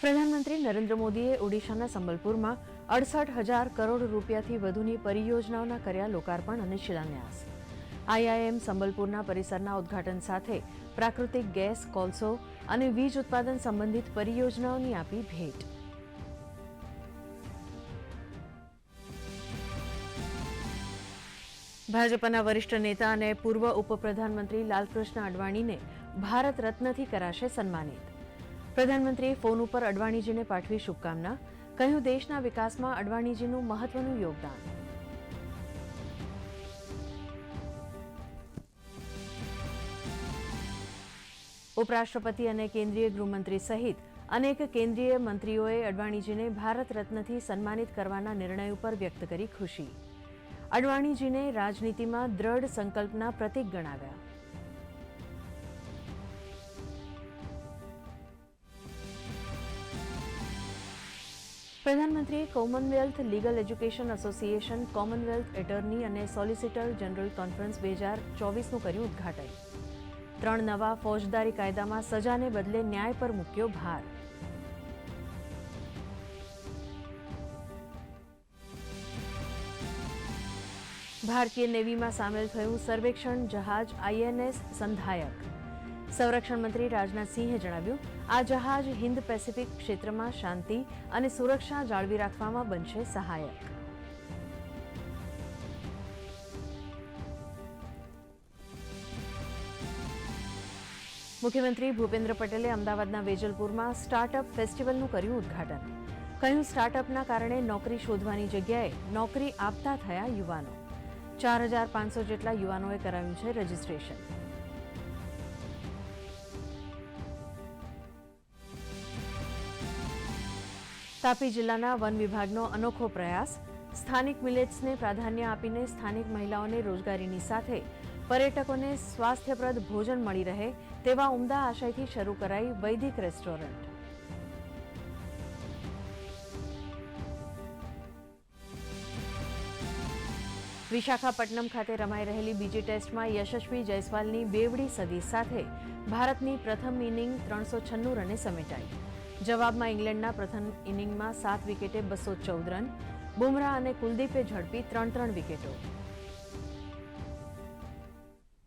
પ્રધાનમંત્રી નરેન્દ્ર મોદીએ ઓડિશાના સંબલપુરમાં અડસઠ હજાર કરોડ રૂપિયાથી વધુની પરિયોજનાઓના કર્યા લોકાર્પણ અને શિલાન્યાસ. આઈઆઈએમ સંબલપુરના પરિસરના ઉદ્ઘાટન સાથે પ્રાકૃતિક ગેસ, કોલસો અને વીજ ઉત્પાદન સંબંધિત પરિયોજનાઓની આપી ભેટ. ભાજપના વરિષ્ઠ નેતા અને પૂર્વ ઉપપ્રધાનમંત્રી લાલકૃષ્ણ અડવાણીને ભારત રત્નથી કરાશે સન્માનિત. પ્રધાનમંત્રીએ ફોન ઉપર અડવાણીજીને પાઠવી શુભકામના. કહ્યું, દેશના વિકાસમાં અડવાણીજીનું મહત્વનું યોગદાન. ઉપરાષ્ટ્રપતિ અને કેન્દ્રીય ગૃહમંત્રી સહિત અનેક કેન્દ્રીય મંત્રીઓએ અડવાણીજીને ભારત રત્નથી સન્માનિત કરવાના નિર્ણય ઉપર વ્યક્ત કરી ખુશી. અડવાણીજીને રાજનીતિમાં દ્રઢ સંકલ્પના પ્રતીક ગણાવ્યા. પ્રધાનમંત્રીએ commonwealth legal education association, commonwealth attorney અને સોલિસિટર જનરલ કોન્ફરન્સ બે હજાર ચોવીસનું કર્યું ઉદ્ઘાટન. ત્રણ નવા ફોજદારી કાયદામાં સજાને બદલે ન્યાય પર મૂક્યો ભાર. ભારતીય નેવીમાં સામેલ થયું સર્વેક્ષણ જહાજ આઈએનએસ સંધાયક. સંરક્ષણ મંત્રી રાજનાથસિંહે જણાવ્યું, આ જહાજ હિન્દ પેસિફિક ક્ષેત્રમાં શાંતિ અને સુરક્ષા જાળવી રાખવામાં બનશે સહાયક. મુખ્યમંત્રી ભૂપેન્દ્ર પટેલે અમદાવાદના વેજલપુરમાં સ્ટાર્ટઅપ ફેસ્ટિવલનું કર્યું ઉદ્ઘાટન. કહ્યું, સ્ટાર્ટઅપના કારણે નોકરી શોધવાની જગ્યાએ નોકરી આપતા થયા યુવાનો. ચાર હજાર પાંચસો જેટલા યુવાનોએ કરાવ્યું છે રજીસ્ટ્રેશન. તાપી જિલ્લાના વન વિભાગનો અનોખો પ્રયાસ. સ્થાનિક મિલેટ્સને પ્રાધાન્ય આપીને સ્થાનિક મહિલાઓને રોજગારીની સાથે પર્યટકોને સ્વાસ્થ્યપ્રદ ભોજન મળી રહે તેવા ઉમદા આશયથી શરૂ કરાઈ વૈદિક રેસ્ટોરન્ટ. વિશાખાપટ્ટનમ ખાતે રમાઈ રહેલી બીજી ટેસ્ટમાં યશસ્વી જયસ્વાલની બેવડી સદી સાથે ભારતની પ્રથમ ઇનિંગ ત્રણસો છન્નું રને સમેટાઈ. જવાબમાં ઇંગ્લેન્ડના પ્રથમ ઇનિંગમાં સાત વિકેટે બસો ચૌદ રન. બુમરાહ અને કુલદીપે ઝડપી ત્રણ ત્રણ વિકેટો.